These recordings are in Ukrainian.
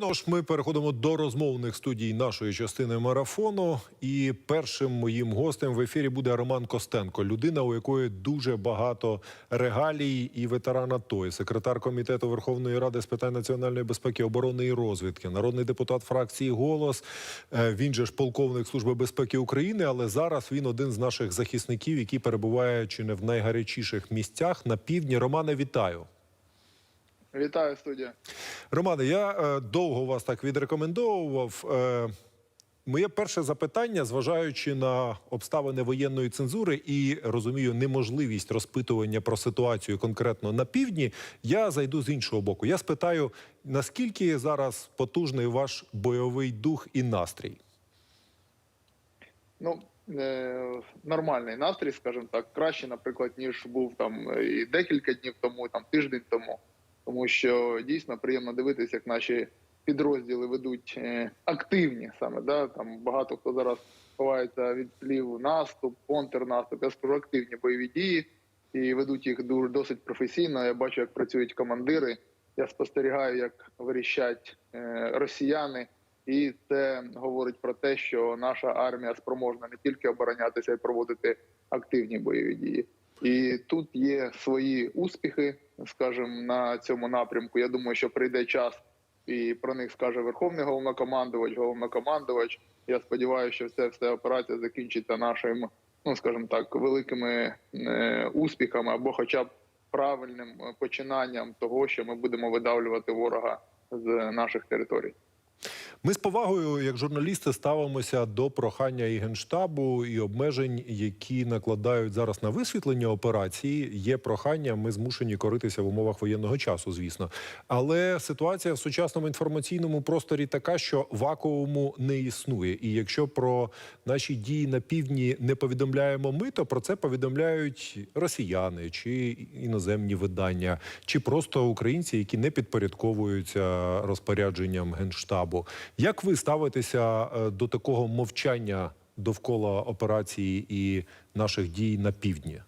Ну ж, ми переходимо до розмовних студій нашої частини марафону. І першим моїм гостем в ефірі буде Роман Костенко, людина, у якої дуже багато регалій і ветеран АТО, і секретар комітету Верховної Ради з питань національної безпеки, оборони і розвідки, народний депутат фракції Голос. Е, Він же ж полковник Служби безпеки України, але зараз він один з наших захисників, який перебуває чи не в найгарячіших місцях на півдні. Романе, вітаю. Вітаю, студія. Романе, я е, довго вас так відрекомендовував. Е, моє перше запитання, зважаючи на обставини воєнної цензури і розумію неможливість розпитування про ситуацію конкретно на півдні, я зайду з іншого боку. Я спитаю, наскільки зараз потужний ваш бойовий дух і настрій? Ну е, нормальний настрій, скажімо так, краще, наприклад, ніж був там і декілька днів тому, там тиждень тому. Тому що дійсно приємно дивитися, як наші підрозділи ведуть е, активні саме. Да? Там багато хто зараз ховається від слів наступ, контрнаступ. Я скажу активні бойові дії і ведуть їх дуже досить професійно. Я бачу, як працюють командири. Я спостерігаю, як вирішать е, росіяни. І це говорить про те, що наша армія спроможна не тільки оборонятися і проводити активні бойові дії. І тут є свої успіхи, скажімо, на цьому напрямку. Я думаю, що прийде час, і про них скаже Верховний головнокомандувач, головнокомандувач. Я сподіваюся, що це все операція закінчиться нашим, ну скажімо так, великими е, успіхами або, хоча б правильним починанням того, що ми будемо видавлювати ворога з наших територій. Ми з повагою, як журналісти, ставимося до прохання і генштабу і обмежень, які накладають зараз на висвітлення операції. Є прохання, ми змушені коритися в умовах воєнного часу, звісно. Але ситуація в сучасному інформаційному просторі така, що вакууму не існує. І якщо про наші дії на півдні не повідомляємо ми, то про це повідомляють росіяни чи іноземні видання, чи просто українці, які не підпорядковуються розпорядженням генштабу. Як ви ставитеся е, до такого мовчання довкола операції і наших дій на півдні?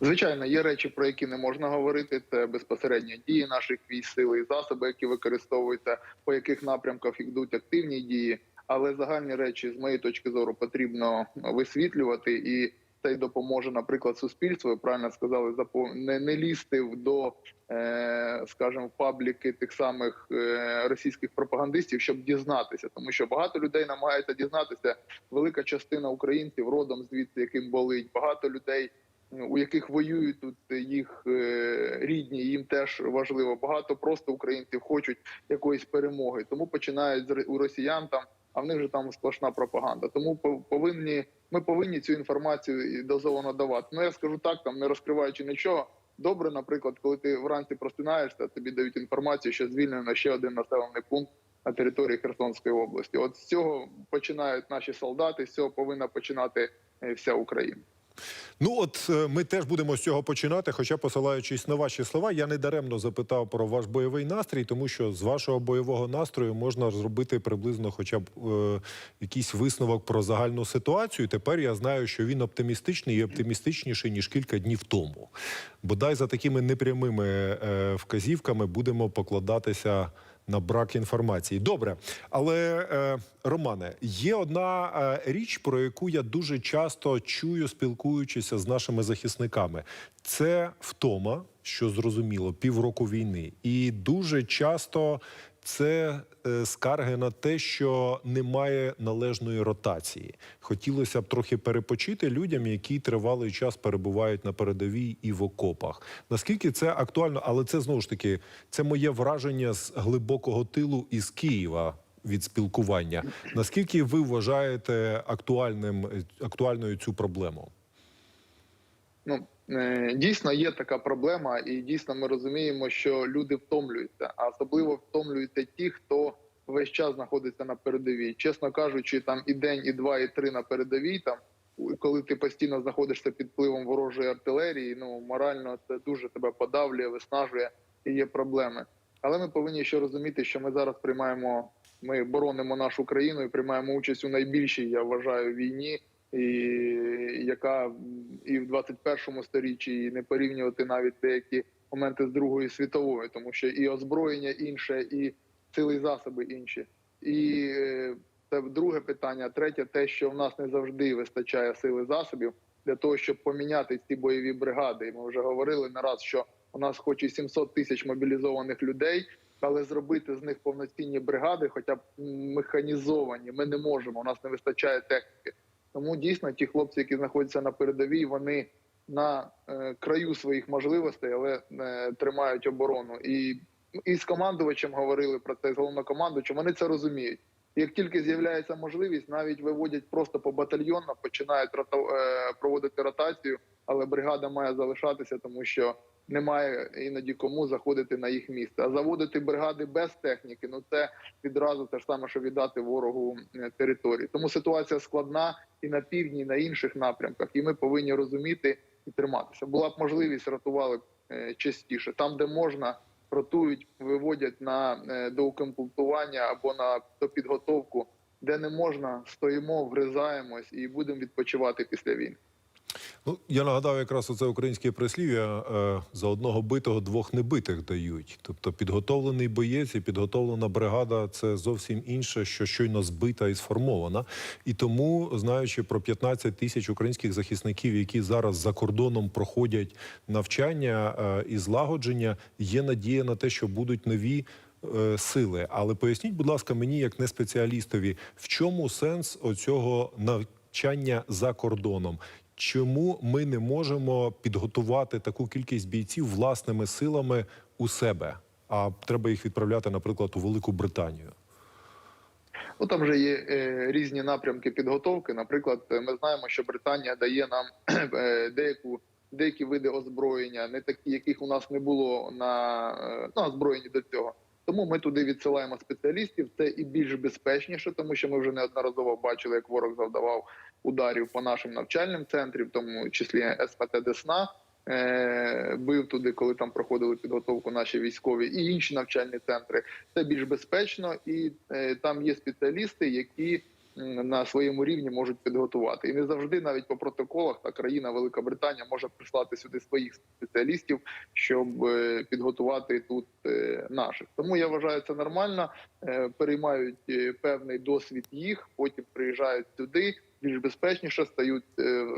Звичайно, є речі, про які не можна говорити. Це безпосередньо дії наших військ, сили і засоби, які використовуються, по яких напрямках йдуть активні дії. Але загальні речі, з моєї точки зору, потрібно висвітлювати, і це й допоможе, наприклад, суспільству. Ви правильно сказали, не, не лізти в- до, е, скажімо, пабліки тих самих е, російських пропагандистів, щоб дізнатися, тому що багато людей намагається дізнатися. Велика частина українців родом звідси, яким болить, багато людей у яких воюють тут їх е, рідні, їм теж важливо. Багато просто українців хочуть якоїсь перемоги, тому починають у росіян там, а в них же там сплошна пропаганда. Тому пов- повинні ми повинні цю інформацію і дозовано давати. Ну я скажу так, там не розкриваючи нічого. Добре, наприклад, коли ти вранці просинаєшся, тобі дають інформацію, що звільнено ще один населений пункт на території Херсонської області. От з цього починають наші солдати, з цього повинна починати е, вся Україна. Ну от е, ми теж будемо з цього починати. Хоча, посилаючись на ваші слова, я не даремно запитав про ваш бойовий настрій, тому що з вашого бойового настрою можна зробити приблизно, хоча б е, якийсь висновок про загальну ситуацію. Тепер я знаю, що він оптимістичний і оптимістичніший ніж кілька днів тому. Бодай за такими непрямими е, вказівками будемо покладатися. На брак інформації. Добре, але е, Романе, є одна е, річ, про яку я дуже часто чую, спілкуючися з нашими захисниками. Це втома, що зрозуміло, півроку війни, і дуже часто це е, скарги на те, що немає належної ротації. Хотілося б трохи перепочити людям, які тривалий час перебувають на передовій і в окопах. Наскільки це актуально, але це знову ж таки це моє враження з глибокого тилу із Києва від спілкування. Наскільки ви вважаєте актуальним актуальною цю проблему? Ну е, дійсно є така проблема, і дійсно ми розуміємо, що люди втомлюються, а особливо втомлюються ті, хто весь час знаходиться на передовій. Чесно кажучи, там і день, і два, і три на передовій. Там коли ти постійно знаходишся під впливом ворожої артилерії, ну морально це дуже тебе подавлює, виснажує і є проблеми. Але ми повинні ще розуміти, що ми зараз приймаємо. Ми боронимо нашу країну і приймаємо участь у найбільшій, я вважаю, війні, і яка і в 21 сторіччі і не порівнювати навіть деякі моменти з Другої світової, тому що і озброєння інше, і сили засоби інші. І е, це друге питання. Третє, те, що в нас не завжди вистачає сили засобів для того, щоб поміняти ці бойові бригади. Ми вже говорили не раз, що у нас хоч і 700 тисяч мобілізованих людей, але зробити з них повноцінні бригади, хоча б механізовані, ми не можемо. У нас не вистачає техніки. Тому дійсно ті хлопці, які знаходяться на передовій, вони на е, краю своїх можливостей, але е, тримають оборону. І, і з командувачем говорили про це з головнокомандувачем. Вони це розуміють. Як тільки з'являється можливість, навіть виводять просто по батальйонно, починають рото- е, проводити ротацію, але бригада має залишатися, тому що немає іноді кому заходити на їх місце. А заводити бригади без техніки, ну це відразу те ж саме, що віддати ворогу е, території. Тому ситуація складна і на півдні, і на інших напрямках, і ми повинні розуміти і триматися. Була б можливість рятували б е, частіше там, де можна. Ротують, виводять на е, доукомплектування або на допідготовку, де не можна, стоїмо, вгризаємось і будемо відпочивати після війни. Ну, я нагадав якраз оце українське прислів'я е, за одного битого двох небитих дають. Тобто підготовлений боєць і підготовлена бригада це зовсім інше, що щойно збита і сформована. І тому, знаючи про 15 тисяч українських захисників, які зараз за кордоном проходять навчання е, і злагодження, є надія на те, що будуть нові. е, Сили, але поясніть, будь ласка, мені, як не спеціалістові, в чому сенс оцього навчання за кордоном? Чому ми не можемо підготувати таку кількість бійців власними силами у себе? А треба їх відправляти, наприклад, у Велику Британію. Ну там вже є е, різні напрямки підготовки. Наприклад, е, ми знаємо, що Британія дає нам е, деяку деякі види озброєння, не такі, яких у нас не було на, е, на озброєнні до цього. Тому ми туди відсилаємо спеціалістів. Це і більш безпечніше, тому що ми вже неодноразово бачили, як ворог завдавав ударів по нашим навчальним центрам, в тому числі СПТ Десна. е, Бив туди, коли там проходили підготовку наші військові, і інші навчальні центри. Це більш безпечно, і е, там є спеціалісти, які на своєму рівні можуть підготувати. І не завжди, навіть по протоколах, та країна Велика Британія може прислати сюди своїх спеціалістів, щоб е, підготувати тут е, наших. Тому я вважаю це нормально. Е, Переймають певний досвід їх, потім приїжджають сюди, більш безпечніше стають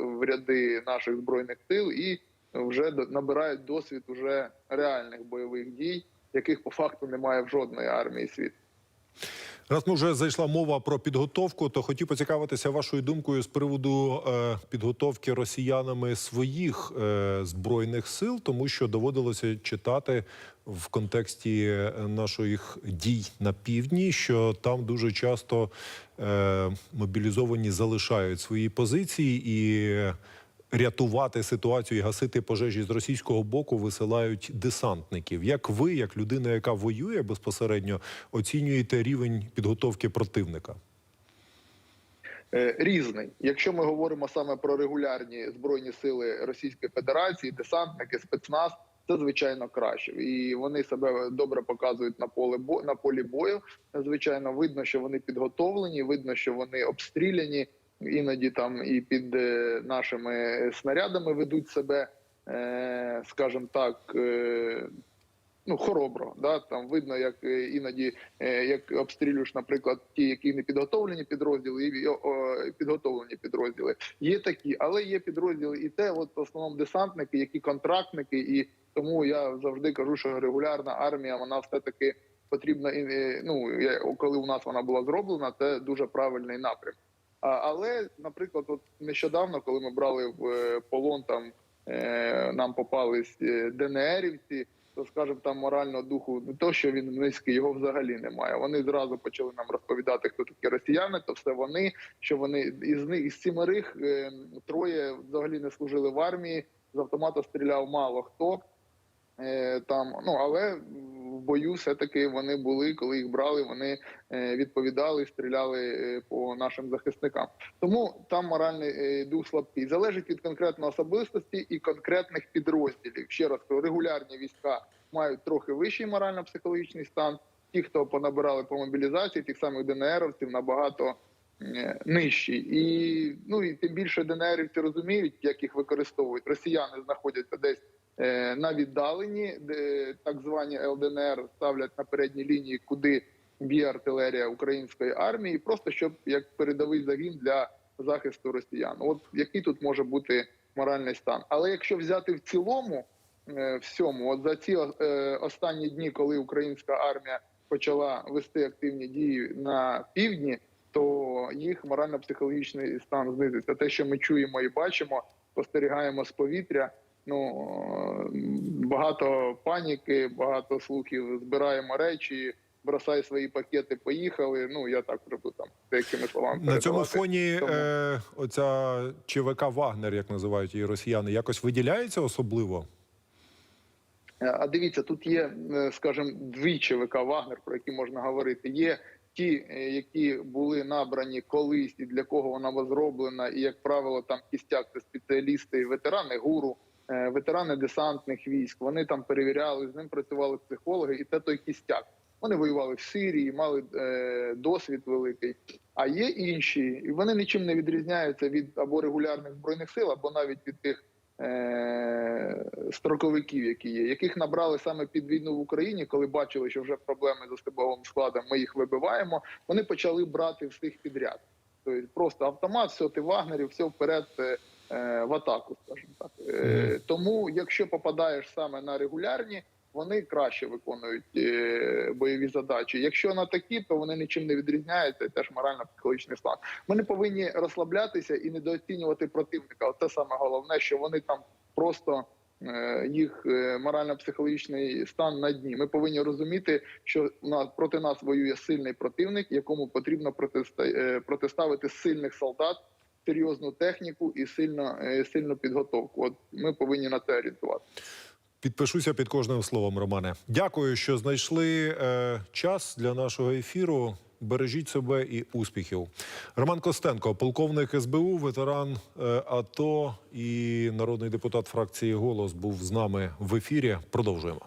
в ряди наших збройних сил і вже набирають досвід уже реальних бойових дій, яких по факту немає в жодної армії світу. Раз ми вже зайшла мова про підготовку, то хотів поцікавитися вашою думкою з приводу е, підготовки росіянами своїх е, збройних сил, тому що доводилося читати в контексті е, наших дій на півдні, що там дуже часто е, мобілізовані залишають свої позиції і. Рятувати ситуацію і гасити пожежі з російського боку висилають десантників. Як ви, як людина, яка воює безпосередньо, оцінюєте рівень підготовки противника? Е, різний. Якщо ми говоримо саме про регулярні збройні сили Російської Федерації, десантники, спецназ, це звичайно краще, і вони себе добре показують на поле бо на полі бою. Звичайно, видно, що вони підготовлені, видно, що вони обстріляні. Іноді там і під е, нашими снарядами ведуть себе, е, скажімо так. Е, Ну, хоробро, да там видно, як іноді як обстрілюєш, наприклад, ті, які не підготовлені підрозділи, і підготовлені підрозділи. Є такі, але є підрозділи, і це от в основному десантники, які контрактники, і тому я завжди кажу, що регулярна армія вона все таки потрібна. Ну коли у нас вона була зроблена, це дуже правильний напрям. Але, наприклад, от нещодавно, коли ми брали в е, полон, там е, нам попались е, ДНРівці, то скажімо, там морального духу не то, що він низький, його взагалі немає. Вони зразу почали нам розповідати, хто такі росіяни, то все вони, що вони із них із сімерих троє взагалі не служили в армії. З автомата стріляв мало хто. Там, ну але бою все-таки вони були, коли їх брали, вони е, відповідали, стріляли е, по нашим захисникам. Тому там моральний е, дух слабкий. Залежить від конкретної особистості і конкретних підрозділів. Ще раз регулярні війська мають трохи вищий морально-психологічний стан. Ті, хто понабирали по мобілізації, тих самих ДНРовців набагато нижчі. І ну і тим більше ДНРівці розуміють, як їх використовують. Росіяни знаходяться десь е, на віддаленні, де так звані ЛДНР ставлять на передній лінії, куди б'є артилерія української армії, просто щоб як передовий загін для захисту росіян. От який тут може бути моральний стан? Але якщо взяти в цілому е, всьому, от за ці е, останні дні, коли українська армія почала вести активні дії на півдні, їх морально-психологічний стан знизиться. Те, що ми чуємо і бачимо, спостерігаємо з повітря. Ну багато паніки, багато слухів. Збираємо речі, бросай свої пакети, поїхали. Ну я так роблю там деякими словами. На цьому фоні Тому- е, оця ЧВК Вагнер, як називають її росіяни, якось виділяється особливо. Е, А дивіться, тут є, е, скажімо, дві ЧВК Вагнер, про які можна говорити. Є ті, е, які були набрані колись, і для кого вона була зроблена, і як правило, там кістяк це спеціалісти, ветерани гуру, е, ветерани десантних військ. Вони там перевіряли, з ним працювали психологи, і це той кістяк. Вони воювали в Сирії, мали е, досвід великий. А є інші, і вони нічим не відрізняються від або регулярних збройних сил, або навіть від тих строковиків, які є, яких набрали саме під війну в Україні, коли бачили, що вже проблеми з особовим складом, ми їх вибиваємо. Вони почали брати всіх підряд. Тобто просто автомат, все, ти вагнерів, все вперед е, е, в атаку, скажімо так. Е, Тому, якщо попадаєш саме на регулярні, вони краще виконують е, бойові задачі. Якщо на такі, то вони нічим не відрізняються, теж морально-психологічний стан. Ми не повинні розслаблятися і недооцінювати противника. Оце саме головне, що вони там просто е, їх е, морально-психологічний стан на дні. Ми повинні розуміти, що у нас проти нас воює сильний противник, якому потрібно протиста- протиставити сильних солдат. Серйозну техніку і сильно сильну підготовку. От ми повинні на це орієнтувати. Підпишуся під кожним словом, Романе. Дякую, що знайшли е, час для нашого ефіру. Бережіть себе і успіхів. Роман Костенко, полковник СБУ, ветеран е, АТО і народний депутат фракції Голос був з нами в ефірі. Продовжуємо.